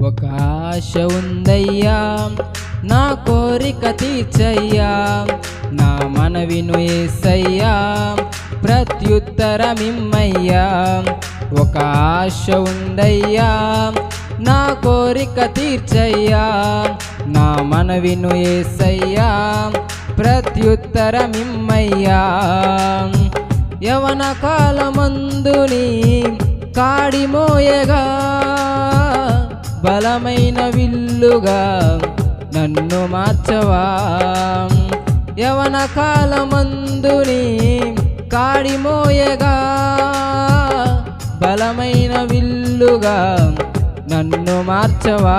ఒక ఆశ ఉందయ్యా నా కోరిక తీర్చయ్యా నా మనవిను ఏసయ్యా ప్రత్యుత్తరమిమ్మయ్యా. ఒక ఆశ ఉందయ్యా నా కోరిక తీర్చయ్యా నా మనవిను ఏసయ్యా ప్రత్యుత్తరమిమ్మయ్యా. యవన కాలమందుని కాడిమోయగా బలమైన విల్లుగా నన్ను మార్చవా? యవన కాలమందుని కాడిమోయగా బలమైన విల్లుగా నన్ను మార్చవా?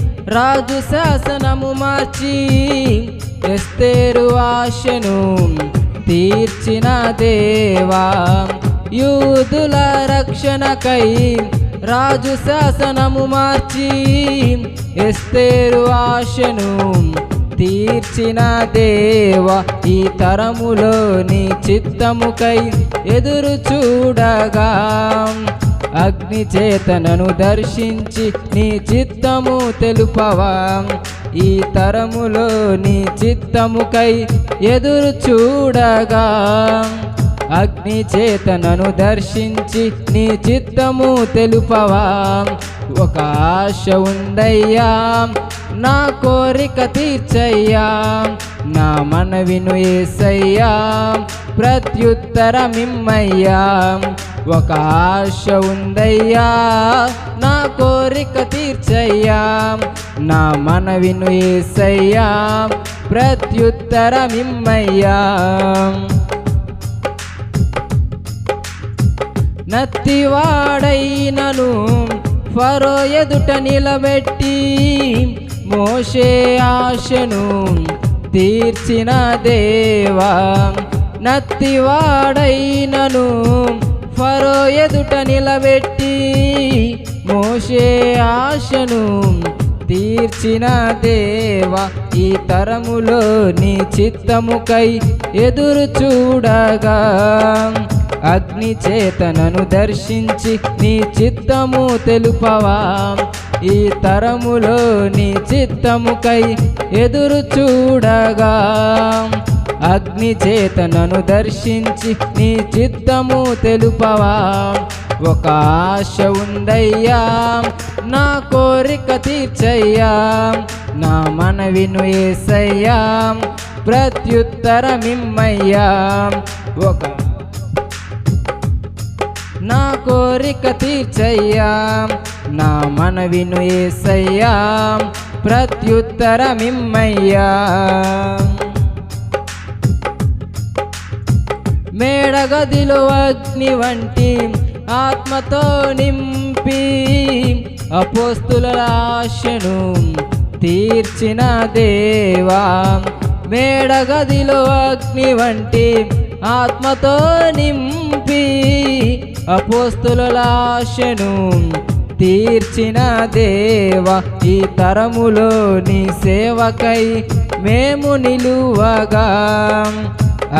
రాజు శాసనము మార్చి ఎస్తేరు ఆశను తీర్చిన దేవా. యూదుల రక్షణకై రాజు శాసనము మార్చి ఎస్తేరు ఆశను తీర్చిన దేవ. ఈ తరములో నీ చిత్తముకై ఎదురు చూడగా అగ్ని చేతనను దర్శించి నీ చిత్తము తెలుపవా? ఈ తరములో నీ చిత్తముకై ఎదురు చూడగా. అగ్ని చేతనను దర్శించి నీ చిత్తము తెలుపవా? ఒక ఆశ ఉందయ్యా నా కోరిక తీర్చయ్యా నా మనవిను ఏసయ్యా. ప్రత్యుత్తరమిమ్మయ్యా. ఒక ఆశ ఉందయ్యా నా కోరిక తీర్చయ్యా నా మనవిను ఏసయ్యా ప్రత్యుత్తరమిమ్మయ్యా. నత్తివాడైనను ఫరో ఎదుట నిలబెట్టి మోషే ఆశను తీర్చిన దేవా. నత్తివాడైనను ఫరో ఎదుట నిలబెట్టి మోషే ఆశను తీర్చిన దేవా ఈ తరములో నీ చిత్తముకై ఎదురు చూడగా. అగ్ని చేతనను దర్శించి నీ చిత్తము తెలుపవా. ఈ తరములో నీ చిత్తముకై ఎదురు చూడగా. అగ్ని చేతనను దర్శించి నీ చిత్తము తెలుపవా? ఒక ఆశ ఉందయ్యా నా కోరిక తీర్చయ్యా నా మనవిను ఏసయ్యా ప్రత్యుత్తరమిమ్మయ్యా. ఒక నా కోరిక తీర్చయ్యా నా మనవిను ఏసయ్యా ప్రత్యుత్తరమిమ్మయ్యా. గదిలో అగ్ని వంటి ఆత్మతో నింపి అపోస్తుల ఆశను తీర్చిన దేవా. మేడగదిలో అగ్ని వంటి ఆత్మతో నింపి అపోస్తుల ఆశను తీర్చిన దేవ ఈ తరములో నీ సేవకై మేము నిలువగా.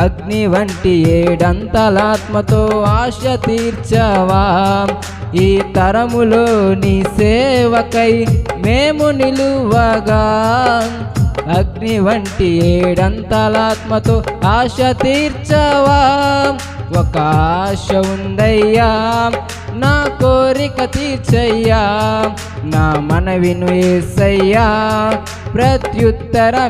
అగ్ని వంటి ఏడంతలాత్మతో ఆశ తీర్చవా. ఈ తరములో నీ సేవకై మేము నిలువగా. అగ్ని వంటి ఏడంతలాత్మతో ఆశ తీర్చవా. ఒక ఆశ ఉందయ్యా నా కోరిక తీర్చయ్యా. నా మనవిను ఏసయ్యా. ప్రత్యుత్తరమిమ్మయ్యా.